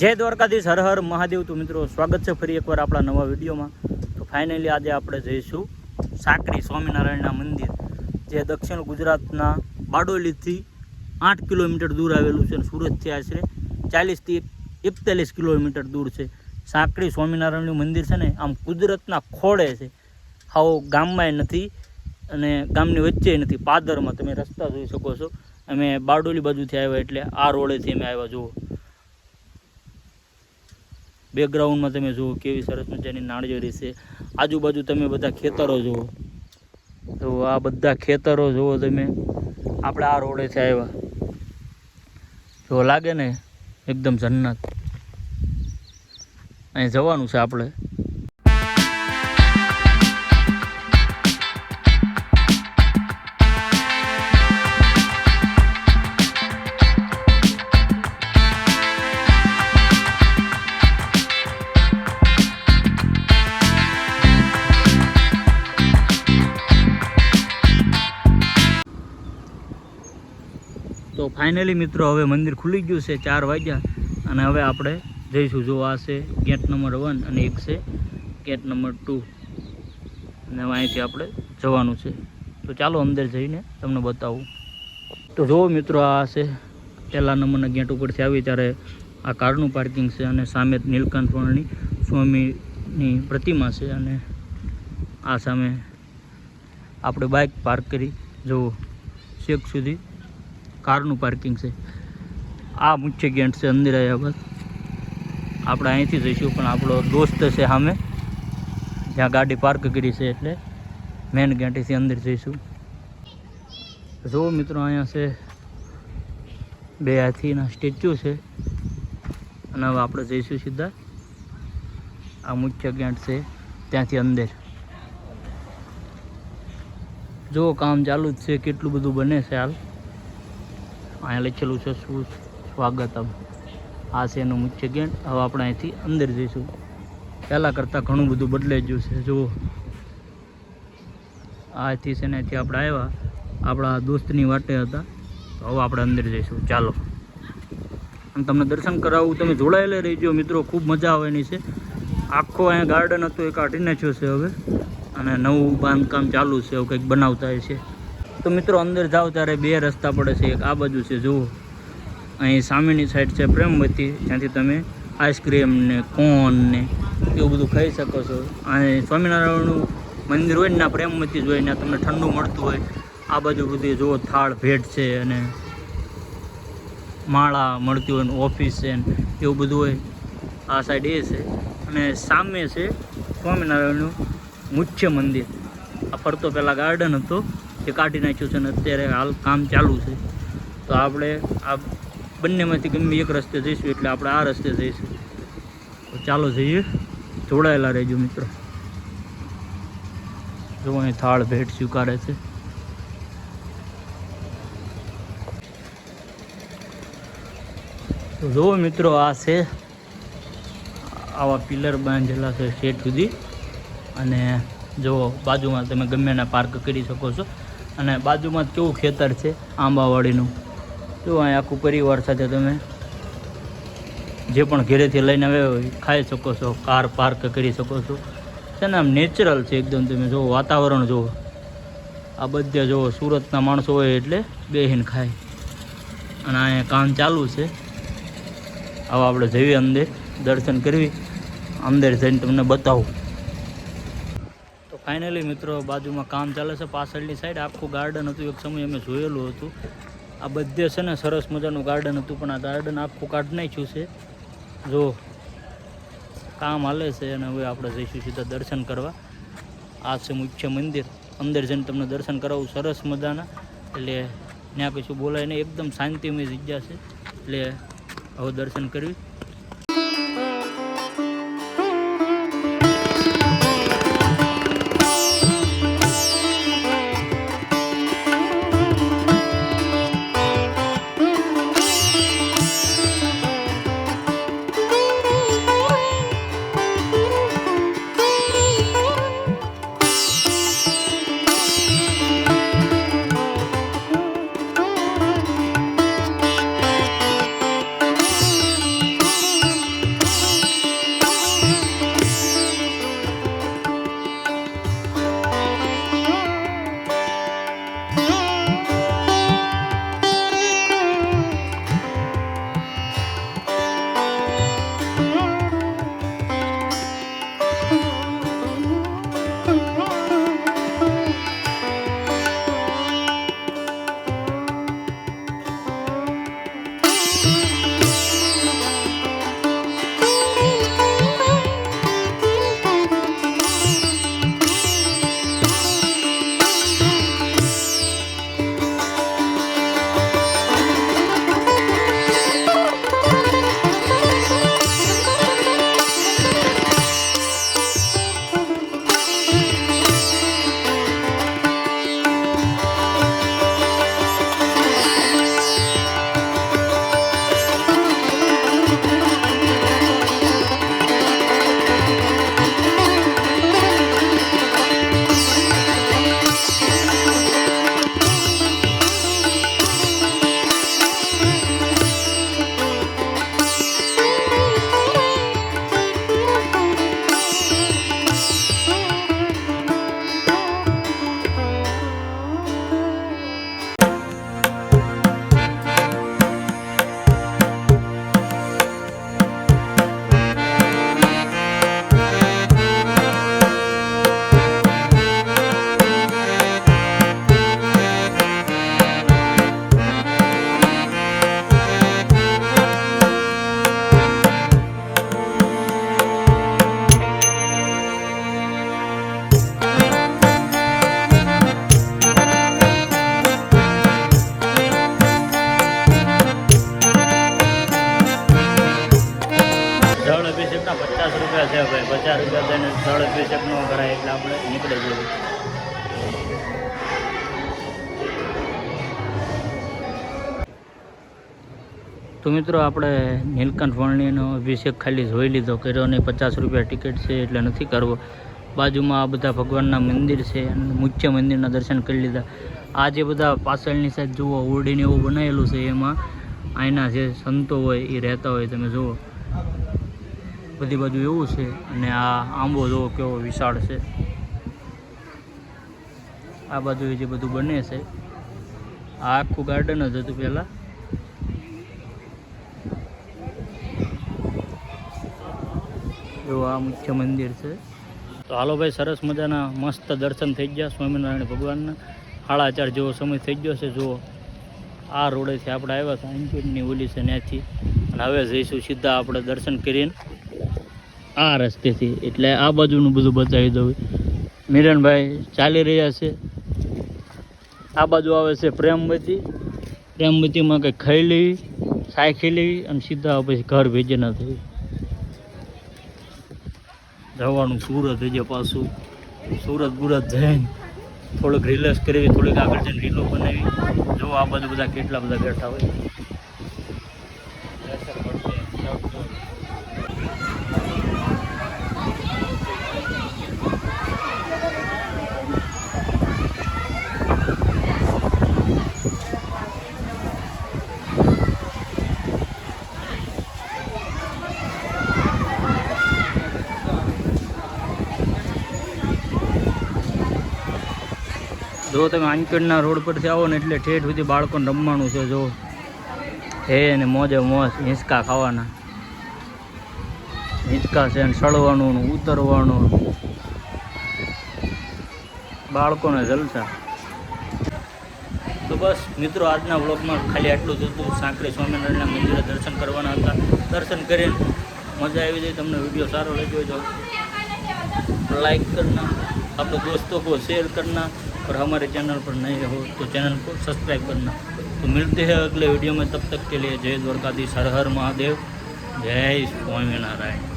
જય દ્વારકાધીશ, હર હર મહાદેવ. તો મિત્રો, સ્વાગત છે ફરી એકવાર આપણા નવા વિડીયોમાં. તો ફાઇનલી આજે આપણે જઈશું સાકરી સ્વામિનારાયણના મંદિર, જે દક્ષિણ ગુજરાતના બારડોલીથી આઠ કિલોમીટર દૂર આવેલું છે અને સુરતથી આશરે ચાલીસથી એકતાલીસ કિલોમીટર દૂર છે. સાંકડી સ્વામિનારાયણનું મંદિર છે ને, આમ કુદરતના ખોળે છે. આવો ગામમાંય નથી અને ગામની વચ્ચે નથી, પાદરમાં તમે રસ્તા જોઈ શકો છો. અમે બારડોલી બાજુથી આવ્યા એટલે આ રોડેથી અમે આવ્યા, જુઓ. બેકગ્રાઉન્ડમાં તમે જુઓ, કેવી સરસ મજાની નાળિયેરી છે. આજુબાજુ તમે બધા ખેતરો જુઓ. તો આ બધા ખેતરો જુઓ તમે. આપણે આ રોડેથી આવ્યા. જો લાગે ને, એકદમ જન્નત. અહીં જવાનું છે આપણે. તો ફાઇનલી મિત્રો હવે મંદિર ખુલી ગયું છે ચાર વાગ્યા અને હવે આપણે જઈશું. જો આ છે ગેટ નંબર વન અને એક છે ગેટ નંબર ટુ અને અહીંથી આપણે જવાનું છે. તો ચાલો અંદર જઈને તમને બતાવું. તો જુઓ મિત્રો આ છે પહેલા નંબરના ગેટ ઉપરથી આવી ત્યારે આ કારનું પાર્કિંગ છે અને સામે નીલકંઠ સ્વામીની પ્રતિમા છે અને આ સામે આપણે બાઇક પાર્ક કરી. જુઓ શેક સુધી કારનું પાર્કિંગ છે. આ મુખ્ય ગેટ છે અંદર આવ્યા બાદ. આપણે અહીંથી જઈશું, પણ આપણો દોસ્ત છે સામે. જ્યાં ગાડી પાર્ક કરી છે એટલે મેન ગેટેથી અંદર જઈશું. જુઓ મિત્રો અહીંયા છે, બે હાથીના સ્ટેચ્યુ છે. અને હવે આપણે જઈશું સીધા. આ મુખ્ય ગેટ છે, ત્યાંથી અંદર. જુઓ કામ ચાલુ જ છે, કેટલું બધું બને છે હાલ. અહીંયા લખેલું છે શું સ્વાગતમ. આ છે એનું મુખ્ય ગેટ. હવે આપણે અહીંથી અંદર જઈશું. પહેલાં કરતાં ઘણું બધું બદલાઈ ગયું છે. જુઓ. આથી છે ને અહીંથી આપણે આવ્યા. આપણા દોસ્તની વાટે હતા. તો હવે આપણે અંદર જઈશું. ચાલો. અને તમને દર્શન કરાવવું તમે જોડાયેલા રહીજો. મિત્રો, ખૂબ મજા આવવાની છે. આખો અહીંયા ગાર્ડન હતું એ કાઢી છે હવે. અને નવું બાંધકામ ચાલુ છે. એવું કંઈક બનાવતા છે. તો મિત્રો અંદર જાઓ ત્યારે બે રસ્તા પડે છે. એક આ બાજુ છે, જુઓ. અહીં સામેની સાઈડ છે પ્રેમવતી, જ્યાંથી તમે આઈસ્ક્રીમ ને કોન ને એવું બધું ખાઈ શકો છો. અહીં સ્વામિનારાયણનું મંદિર હોય ને ના પ્રેમવતી જ હોય ને તમને ઠંડુ મળતું હોય. આ બાજુ બધી જુઓ, થાળ, ભેટ છે અને માળા મળતી હોય ને ઓફિસ છે ને, એવું બધું હોય. આ સાઈડ એ છે. અને સામે છે સ્વામિનારાયણનું મુખ્ય મંદિર. આ ફરતો પહેલાં ગાર્ડન હતો. જે કાઢી નાખ્યું છે અને અત્યારે હાલ કામ ચાલુ છે. તો આપણે આ બંનેમાંથી ગમે એક રસ્તે જઈશું એટલે આપણે આ રસ્તે જઈશું. તો ચાલો જઈએ. જોડાયેલા રહેજો મિત્રો. જો અહીં થાળ ભેટ સ્વીકારે છે. તો જુઓ મિત્રો આ છે આવા પિલર બાંધેલા છે શેઠ સુધી. અને જો બાજુમાં તમે ગમે પાર્ક કરી શકો છો. અને બાજુમાં જ કેવું ખેતર છે? આંબાવાડીનું. જો અહીં આખું પરિવાર સાથે તમે જે પણ ઘેરેથી લઈને આવ્યા હોય, ખાઈ શકો છો, કાર પાર્ક કરી શકો છો. છે ને, આમ નેચરલ છે એકદમ તમે જુઓ, વાતાવરણ જુઓ. આ બધા જુઓ, સુરતના માણસો હોય એટલે બેહીને ખાય. અને અહીંયા કામ ચાલુ છે. હવે આપણે જઈએ અંદર, દર્શન કરવી. અંદર જઈને તમને બતાવું. ફાઇનલી મિત્રો બાજુમાં કામ ચાલે છે, પાછળની સાઈડ આખું ગાર્ડન હતું, એક સમય અમે જોયેલું હતું. આ બધે છે ને સરસ મજાનું ગાર્ડન હતું, પણ આ ગાર્ડન આખું કાઢ નાખ્યું છે. જો કામ હાલે છે અને હવે આપણે જઈશું સીધા દર્શન કરવા. આ છે મુખ્ય મંદિર. અંદર જઈને તમને દર્શન કરાવું, સરસ મજાના. એટલે ત્યાં કશું બોલાય નહીં, એકદમ શાંતિમય જગ્યા છે. એટલે હવે દર્શન કરવી તો મિત્રો આપણે નીલકંઠ વર્ણીનો અભિષેક ખાલી જોઈ લીધો. કર્યો અને પચાસ રૂપિયા ટિકિટ છે એટલે નથી કરવો. બાજુમાં આ બધા ભગવાનના મંદિર છે અને મુખ્ય મંદિરના દર્શન કરી લીધા. આ જે બધા પાછળની સાઈડ જુઓ, ઓરડીને એવું બનાવેલું છે એમાં. અહીંના જે સંતો હોય એ રહેતા હોય, તમે જુઓ. બધી બાજુ એવું છે અને આ આંબો જુઓ કેવો વિશાળ છે. આ બાજુ જે બધું બને છે, આ આખું ગાર્ડન જ હતું પહેલાં. એવું આ મુખ્ય મંદિર છે. તો હાલો ભાઈ, સરસ મજાના મસ્ત દર્શન થઈ ગયા સ્વામિનારાયણ ભગવાનના. સાડા ચાર જેવો સમય થઈ ગયો છે, જુઓ. આ રોડેથી આપણે આવ્યા હતા અંકિતની ઓલી છે ત્યાંથી. અને હવે જઈશું સીધા આપણે દર્શન કરીને આ રસ્તેથી. એટલે આ બાજુનું બધું બતાવી દઉં. મિરનભાઈ ચાલી રહ્યા છે. આ બાજુ આવે છે પ્રેમવતી. પ્રેમવતીમાં કંઈક ખાઈ લેવી સાયખી લેવી અને સીધા પછી ઘર ભેજે ના થવી જવાનું સુરત, હજી પાછું સુરત બુરત જઈને થોડુંક રિલેક્સ કરવી થોડીક આગળ જઈને રીલો બનાવી. જો આ બાજુ બધા કેટલા બધા બેઠા હોય. જો તમે આંકડના રોડ પરથી આવો ને એટલે ઠેઠ સુધી બાળકોને રમવાનું છે, જો. હે ને મોજે મોજ, હિંચકા ખાવાના. હિંચકા છે ને સળવાનું ને ઉતરવાનું. બાળકોને જલસા. તો બસ, મિત્રો, આજના વ્લોગમાં ખાલી આટલું જ હતું. સાંકળી સ્વામિનારાયણના મંદિરે દર્શન કરવાના હતા. દર્શન કરીને મજા આવી જાય. તમને વીડિયો સારો લાગ્યો જો લાઈક કરના. આપણે દોસ્તો કો શેર કરના. और हमारे चैनल पर नए हो तो चैनल को सब्सक्राइब करना तो मिलते हैं अगले वीडियो में तब तक के लिए जय द्वारकाधीश हर हर महादेव जय स्वामीनारायण